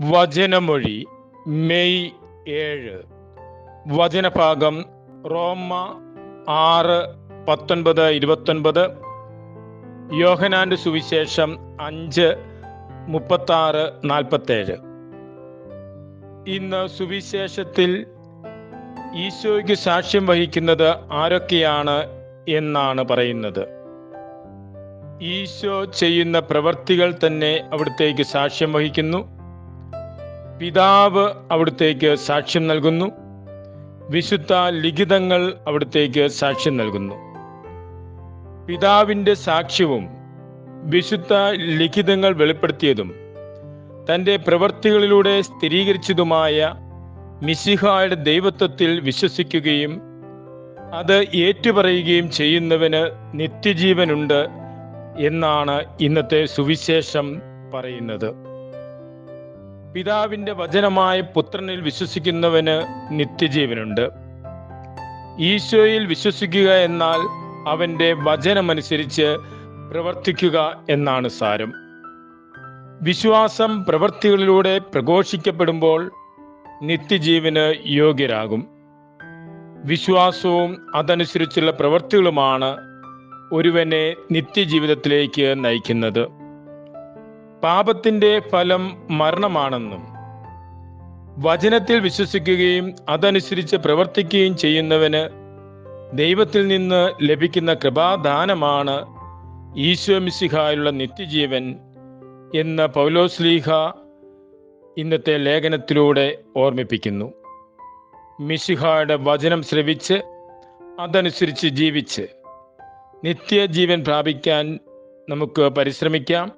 വചനമൊഴി May ഏഴ്. വചനഭാഗം റോമ ആറ് പത്തൊൻപത് ഇരുപത്തൊൻപത്. യോഹനാന്റെ സുവിശേഷം അഞ്ച് മുപ്പത്താറ് നാൽപ്പത്തേഴ്. ഇന്ന് സുവിശേഷത്തിൽ ഈശോയ്ക്ക് സാക്ഷ്യം വഹിക്കുന്നത് ആരൊക്കെയാണ് എന്നാണ് പറയുന്നത്. ഈശോ ചെയ്യുന്ന പ്രവർത്തികൾ തന്നെ അവിടത്തേക്ക് സാക്ഷ്യം വഹിക്കുന്നു. പിതാവ് അവിടുത്തേക്ക് സാക്ഷ്യം നൽകുന്നു. വിശുദ്ധ ലിഖിതങ്ങൾ അവിടുത്തേക്ക് സാക്ഷ്യം നൽകുന്നു. പിതാവിന്റെ സാക്ഷ്യവും വിശുദ്ധ ലിഖിതങ്ങൾ വെളിപ്പെടുത്തിയതും തന്റെ പ്രവൃത്തികളിലൂടെ സ്ഥിരീകരിച്ചതുമായ മിസിഹായുടെ ദൈവത്വത്തിൽ വിശ്വസിക്കുകയും അത് ഏറ്റുപറയുകയും ചെയ്യുന്നവന് നിത്യജീവനുണ്ട് എന്നാണ് ഇന്നത്തെ സുവിശേഷം പറയുന്നത്. പിതാവിന്റെ വചനമായ പുത്രനിൽ വിശ്വസിക്കുന്നവന് നിത്യജീവനുണ്ട്. ഈശോയിൽ വിശ്വസിക്കുക എന്നാൽ അവന്റെ വചനമനുസരിച്ച് പ്രവർത്തിക്കുക എന്നാണ് സാരം. വിശ്വാസം പ്രവൃത്തികളിലൂടെ പ്രഘോഷിക്കപ്പെടുമ്പോൾ നിത്യജീവന് യോഗ്യരാകും. വിശ്വാസവും അതനുസരിച്ചുള്ള പ്രവൃത്തികളുമാണ് ഒരുവനെ നിത്യജീവിതത്തിലേക്ക് നയിക്കുന്നത്. പാപത്തിന്റെ ഫലം മരണമാണെന്നും വചനത്തിൽ വിശ്വസിക്കുകയും അതനുസരിച്ച് പ്രവർത്തിക്കുകയും ചെയ്യുന്നവന് ദൈവത്തിൽ നിന്ന് ലഭിക്കുന്ന കൃപാദാനമാണ് ഈശോ മിശിഹായുള്ള നിത്യജീവൻ എന്ന് പൗലോസ്ലീഹ ഇന്നത്തെ ലേഖനത്തിലൂടെ ഓർമ്മിപ്പിക്കുന്നു. മിശിഹായുടെ വചനം ശ്രവിച്ച് അതനുസരിച്ച് ജീവിച്ച് നിത്യജീവൻ പ്രാപിക്കാൻ നമുക്ക് പരിശ്രമിക്കാം.